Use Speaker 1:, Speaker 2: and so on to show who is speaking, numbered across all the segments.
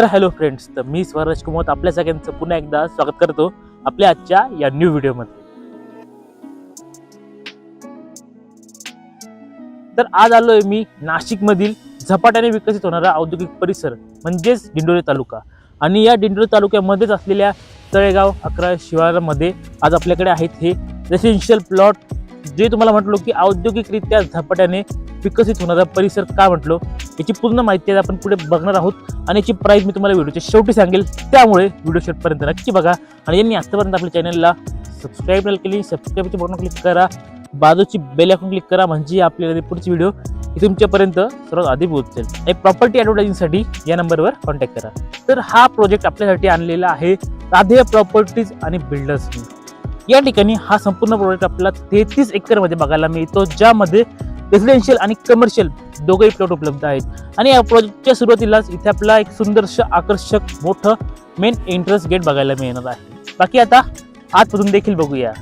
Speaker 1: तर hello friends तर मी स्वराज कुमत आपल्या सगळ्यांचं पुन्हा एकदा स्वागत करतो आपल्या आजच्या या न्यू व्हिडिओमध्ये तर आज आलोय मी नाशिकमधील झपाट्याने विकसित होणारा औद्योगिक परिसर म्हणजेच दिंडोरी तालुका. आणि या दिंडोरी तालुक्यामध्येच असलेल्या तळेगाव अकरा शिवारामध्ये आज आपल्याकडे आहेत हे रेसिडेन्शियल प्लॉट जे तुम्हाला म्हटलो की औद्योगिकरित्या झपाट्याने विकसित होणारा परिसर का म्हटलो? याची पूर्ण माहिती आपण पुढे बघणार आहोत. आणि याची प्राईस मी तुम्हाला व्हिडिओच्या शेवटी सांगेल. त्यामुळे व्हिडिओ शेवटपर्यंत नक्की बघा. आणि यांनी आतापर्यंत आपल्या चॅनलला सबस्क्राईब नाही केली सबस्क्राईबची बटन क्लिक करा. बाजूची बेल आयकॉन क्लिक करा म्हणजे आपल्याला पुढची व्हिडिओ ही तुमच्यापर्यंत सर्वात आधी पोहोचेल. आणि प्रॉपर्टी ॲडव्हर्टायझिंगसाठी या नंबरवर कॉन्टॅक्ट करा. तर हा प्रोजेक्ट आपल्यासाठी आणलेला आहे राधे प्रॉपर्टीज आणि बिल्डर्स या ठिकाणी हा संपूर्ण प्रोजेक्ट आपल्याला तेहतीस एकरमध्ये बघायला मिळतो ज्यामध्ये रेसिडेन्शियल आणि कमर्शियल दोघंही प्लॉट उपलब्ध आहेत. आणि या प्रोजेक्टच्या सुरुवातीलाच इथे आपला एक सुंदरश आकर्षक मोठं मेन एंट्रन्स गेट बघायला मिळणार आहे. बाकी आता आतमधून देखील बघूया.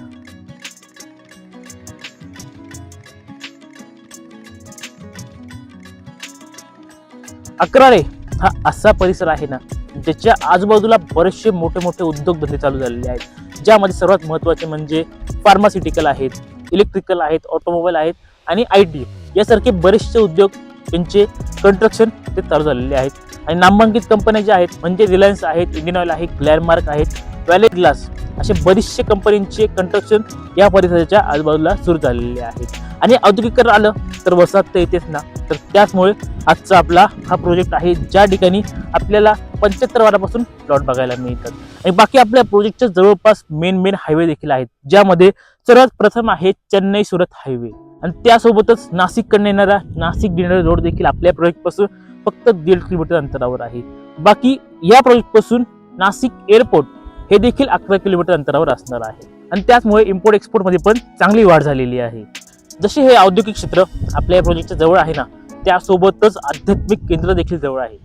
Speaker 1: अकराळे हा असा परिसर आहे ना ज्याच्या आजूबाजूला बरेचसे मोठे मोठे उद्योगधंदे चालू झालेले आहेत. ज्यामध्ये सर्वात महत्त्वाचे म्हणजे फार्मास्युटिकल आहेत इलेक्ट्रिकल आहेत ऑटोमोबाईल आहेत आणि आय टी यासारखे बरेचसे उद्योग यांचे कन्स्ट्रक्शन ते चालू झालेले आहेत. आणि नामांकित कंपन्या ज्या आहेत म्हणजे रिलायन्स आहेत इंडियन ऑइल आहे ग्लॅनमार्क आहेत व्हॅलेट ग्लास असे बरेचसे कंपनींचे कन्स्ट्रक्शन या परिसराच्या आजूबाजूला सुरू झालेले आहेत. आणि औद्योगिकरण आलं तर वसाहत तर येतेच ना. तर त्याचमुळे आजचा आपला हा प्रोजेक्ट आहे ज्या ठिकाणी आपल्याला पंच्याहत्तर वारापासून प्लॉट बघायला मिळतात. आणि बाकी आपल्या प्रोजेक्टच्या जवळपास मेन मेन हायवे देखील आहेत ज्यामध्ये सर्वात प्रथम आहे चेन्नई सुरत हायवे आणि त्यासोबतच नाशिककडनं येणारा नाशिक डिनर रोड देखील आपल्या प्रोजेक्टपासून फक्त दीड किलोमीटर अंतरावर आहे. बाकी या प्रोजेक्टपासून नाशिक एअरपोर्ट हे देखील अकरा किलोमीटर अंतरावर असणार आहे. आणि त्याचमुळे इम्पोर्ट एक्सपोर्टमध्ये पण चांगली वाढ झालेली आहे. जसे हे औद्योगिक क्षेत्र आपल्या प्रोजेक्टच्या जवळ आहे ना त्यासोबतच आध्यात्मिक केंद्र देखील जवळ आहे.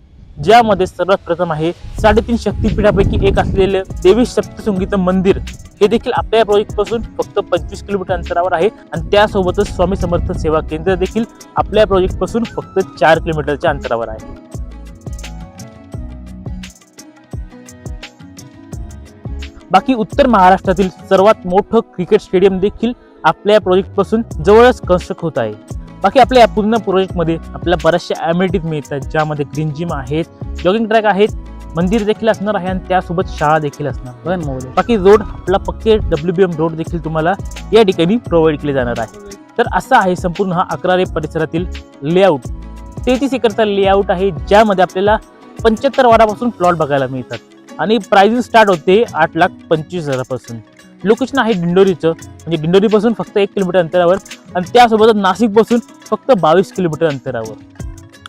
Speaker 1: ज्यामध्ये सर्वात प्रथम आहे साडेतीन शक्तीपीठापैकी एक असलेलं देवी सप्तशृंगीचं मंदिर. हे देखील आपल्या या प्रोजेक्टपासून फक्त पंचवीस किलोमीटर अंतरावर आहे. आणि त्यासोबतच स्वामी समर्थ सेवा केंद्र देखील आपल्या प्रोजेक्टपासून फक्त चार किलोमीटरच्या अंतरावर आहे. बाकी उत्तर महाराष्ट्रातील सर्वात मोठं क्रिकेट स्टेडियम देखील आपल्या प्रोजेक्टपासून जवळच कन्स्ट्रक्ट होत आहे. बाकी आपल्या या पूर्ण प्रोजेक्टमध्ये आपल्याला बऱ्याचशा ॲम्युनिटीज मिळतात ज्यामध्ये ग्रीन जिम आहेत जॉगिंग ट्रॅक आहेत मंदिर देखील असणार आहे आणि त्यासोबत शाळा देखील असणार. बघा मोबाईल बाकी रोड आपला पक्के डब्ल्यू बी एम रोड देखील तुम्हाला या ठिकाणी प्रोव्हाइड केले जाणार आहे. तर असा आहे संपूर्ण हा अकरारे परिसरातील लेआउट तेहतीस एकरचा लेआउट आहे ज्यामध्ये आपल्याला पंच्याहत्तर वारापासून प्लॉट बघायला मिळतात. आणि प्राइसिंग स्टार्ट होते आठ लाख पंचवीस हजारापासून. लोकेशन आहे दिंडोरीचं म्हणजे दिंडोरीपासून फक्त एक किलोमीटर अंतरावर. आणि त्यासोबतच नाशिकपासून फक्त बावीस किलोमीटर अंतरावर.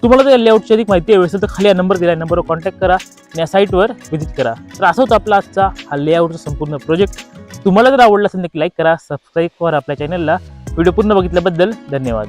Speaker 1: तुम्हाला जर लेआउटची अधिक माहिती हवी असेल तर खाली नंबर दिला नंबरवर कॉन्टॅक्ट करा आणि या साईटवर व्हिजिट करा. तर असं होतं आपला आजचा हा लेआउटचा संपूर्ण प्रोजेक्ट तुम्हाला जर आवडला असेल नक्की लाईक करा सबस्क्राईब करा आपल्या चॅनलला व्हिडिओ पूर्ण बघितल्याबद्दल धन्यवाद.